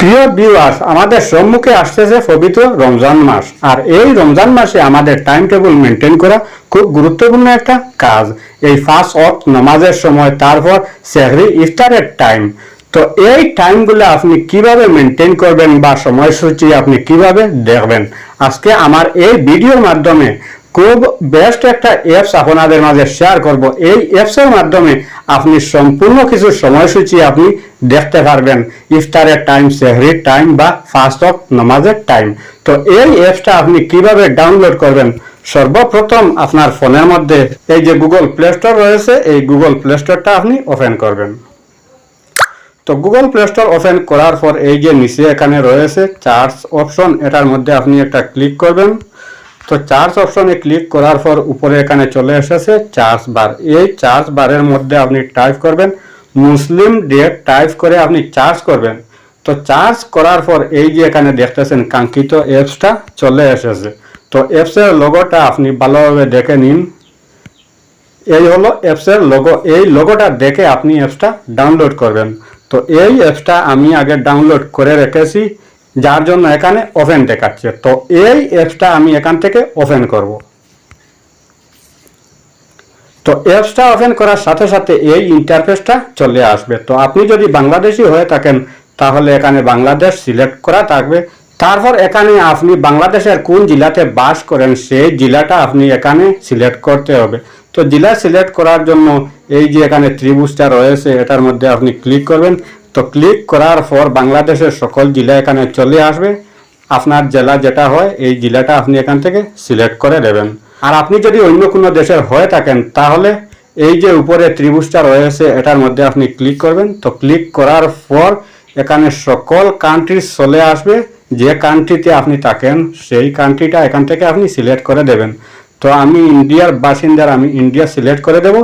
প্রিয় ভিউয়ার্স আমাদের সম্মুখে আসতেছে পবিত্র রমজান মাস। আর এই রমজান মাসে আমাদের টাইম টেবিল মেনটেন করা খুব গুরুত্বপূর্ণ একটা কাজ। এই ফার্স্ট অফ নামাজের সময়, তারপর সেহরি, ইফতারের টাইম তো এই টাইমগুলো আপনি কীভাবে মেনটেন করবেন বা সময়সূচি আপনি কীভাবে দেখবেন? আজকে আমার এই ভিডিওর মাধ্যমে খুব বেস্ট একটা অ্যাপস আপনাদের মাঝে শেয়ার করব। এই অ্যাপসের মাধ্যমে আপনি সম্পূর্ণ কিছু সময়সূচি আপনি দেখতে পারবেন। ইফতারের টাইম সেহরির টাইম বা ফার্স্ট অফ নামাজের টাইম তো এই অ্যাপসটা আপনি কীভাবে ডাউনলোড করবেন? সর্বপ্রথম আপনার ফোনের মধ্যে এই যে গুগল প্লে স্টোর রয়েছে, এই গুগল প্লে স্টোরটা আপনি ওপেন করবেন। তো গুগল প্লে স্টোর ওপেন করার পর এই যে নিচে এখানে রয়েছে চার্জ অপশন এটার মধ্যে আপনি একটা ক্লিক করবেন। তো চার্জ অপশনে ক্লিক করার পর উপরে এখানে চলে এসেছে চার্জ বার এই চার্জ বারের মধ্যে আপনি টাইপ করবেন, মুসলিম ডেট টাইপ করে আপনি চার্জ করবেন। তো চার্জ করার পর এই যে এখানে দেখতেছেন কাঙ্ক্ষিত অ্যাপসটা চলে এসেছে। তো অ্যাপসের লোগোটা আপনি ভালোভাবে দেখে নিন। এই হলো অ্যাপসের লোগো এই লোগোটা দেখে আপনি অ্যাপসটা ডাউনলোড করবেন। তো এই অ্যাপসটা আমি আগে ডাউনলোড করে রেখেছি। যার জন্য এখানে ওপেন দেখাচ্ছে। তো এই অ্যাপসটা আমি এখান থেকে ওপেন করব। তো অ্যাপসটা ওপেন করার সাথে সাথে এই ইন্টারফেসটা চলে আসবে। তো আপনি যদি বাংলাদেশি হয়ে থাকেন, তাহলে এখানে বাংলাদেশ সিলেক্ট করা থাকবে। তারপর এখানে আপনি বাংলাদেশের কোন জেলাতে বাস করেন, সেই জেলাটা আপনি এখানে সিলেক্ট করতে হবে। তো জেলা সিলেক্ট করার জন্য এই যে এখানে ত্রিভুজটা রয়েছে, এটার মধ্যে আপনি ক্লিক করবেন। তো ক্লিক করার পর বাংলাদেশের সকল জেলা এখানে চলে আসবে। আপনার জেলা যেটা হয়, এই জেলাটা আপনি এখান থেকে সিলেক্ট করে দেবেন আর আপনি যদি অন্য কোনো দেশের হয়ে থাকেন, তাহলে এই যে উপরে ত্রিভুজটা রয়েছে, এটার মধ্যে আপনি ক্লিক করবেন। তো ক্লিক করার পর এখানে সকল কান্ট্রি চলে আসবে। যে কান্ট্রিতে আপনি থাকেন, সেই কান্ট্রিটা এখান থেকে আপনি সিলেক্ট করে দেবেন। তো আমি ইন্ডিয়ার বাসিন্দার, আমি ইন্ডিয়া সিলেক্ট করে দেব।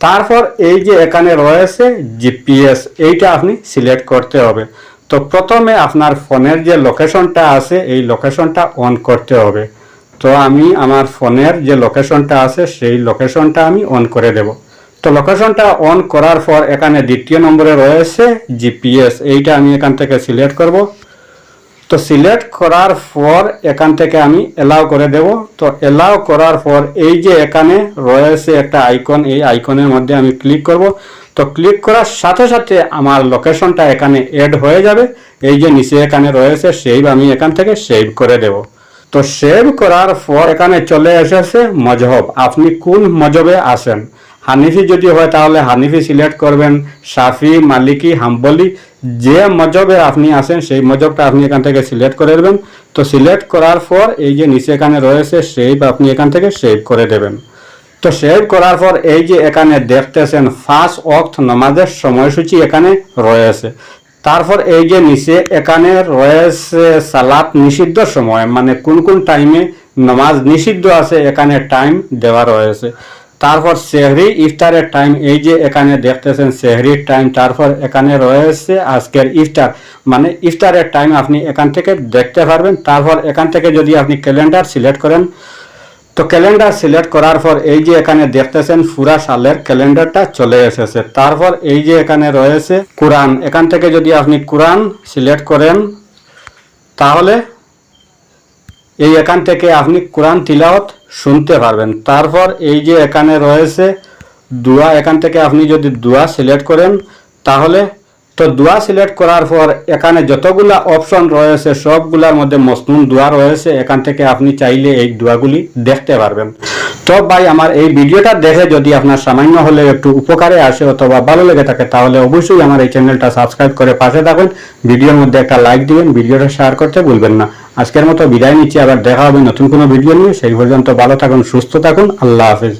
তারপর এই যে এখানে রয়েছে জিপিএস, এইটা আপনি সিলেক্ট করতে হবে। তো প্রথমে আপনার ফোনের যে লোকেশনটা আছে, এই লোকেশনটা অন করতে হবে। তো আমি আমার ফোনের যে লোকেশনটা আছে, সেই লোকেশনটা আমি অন করে দেব। তো লোকেশনটা অন করার পর এখানে দ্বিতীয় নম্বরে রয়েছে জিপিএস, এইটা আমি এখান থেকে সিলেক্ট করব। তো সিলেক্ট করার পর এখান থেকে আমি এলাও করে দেব। তো এলাও করার পর এই যে এখানে রয়েছে একটা আইকন এই আইকনের মধ্যে আমি ক্লিক করব। তো ক্লিক করার সাথে সাথে আমার লোকেশনটা এখানে এড হয়ে যাবে। এই যে নিচে এখানে রয়েছে সেভ আমি এখান থেকে সেভ করে দেব। তো সেভ করার পর এখানে চলে এসেছে মজহব। আপনি কোন মজবে আসেন হানিফি যদি হয়, তাহলে হানিফি সিলেক্ট করবেন সাফি মালিকি, হাম্বলি, যে মজবে আপনি আসেন সেই মজবটা আপনি এখান থেকে সিলেক্ট করে দেবেন। তো সিলেক্ট করার পর এই যে নিচে এখানে রয়েছে সেভ আপনি এখান থেকে সেভ করে দেবেন। তো সেভ করার পর এই যে এখানে দেখতেছেন ফার্স্ট অক্ত নামাজের সময়সূচি এখানে রয়েছে। তারপর এই যে নিচে এখানে রয়েছে সালাত নিষিদ্ধ সময় মানে কোন কোন টাইমে নামাজ নিষিদ্ধ আছে, এখানে টাইম দেওয়া রয়েছে। তারপর সেহরি ইফতারের টাইম এই যে এখানে দেখতেছেন সেহরির টাইম তারপর এখানে রয়েছে আজকের ইফতার। মানে ইফতারের টাইম আপনি এখান থেকে দেখতে পারবেন। তারপর এখান থেকে যদি আপনি ক্যালেন্ডার সিলেক্ট করেন, তো ক্যালেন্ডার সিলেক্ট করার পর এই যে এখানে দেখতেছেন পুরা সালের ক্যালেন্ডারটা চলে এসেছে। তারপর এই যে এখানে রয়েছে কোরআন। এখান থেকে যদি আপনি কোরআন সিলেক্ট করেন, তাহলে এই এখান থেকে আপনি কোরআন তিলাওয়াত শুনতে পারবেন। তারপর এই যে এখানে রয়েছে দোয়া, এখান থেকে আপনি যদি দোয়া সিলেক্ট করেন, তাহলে তো দোয়া সিলেক্ট করার পর এখানে যতগুলা অপশন রয়েছে, সবগুলার মধ্যে মসনুন দোয়া রয়েছে। এখান থেকে আপনি চাইলে এই দোয়াগুলি দেখতে পারবেন। তো ভাই, আমার এই ভিডিওটা দেখে যদি আপনার সামান্য হলে একটু উপকারে আসে অথবা ভালো লেগে থাকে, তাহলে অবশ্যই আমার এই চ্যানেলটা সাবস্ক্রাইব করে পাশে থাকুন। ভিডিওর মধ্যে একটা লাইক দিবেন, ভিডিওটা শেয়ার করতে ভুলবেন না। আজকের মতো বিদায় নিচ্ছি, আবার দেখা হবে নতুন কোনো ভিডিও নিয়ে। সেই পর্যন্ত ভালো থাকুন, সুস্থ থাকুন, আল্লাহ হাফেজ।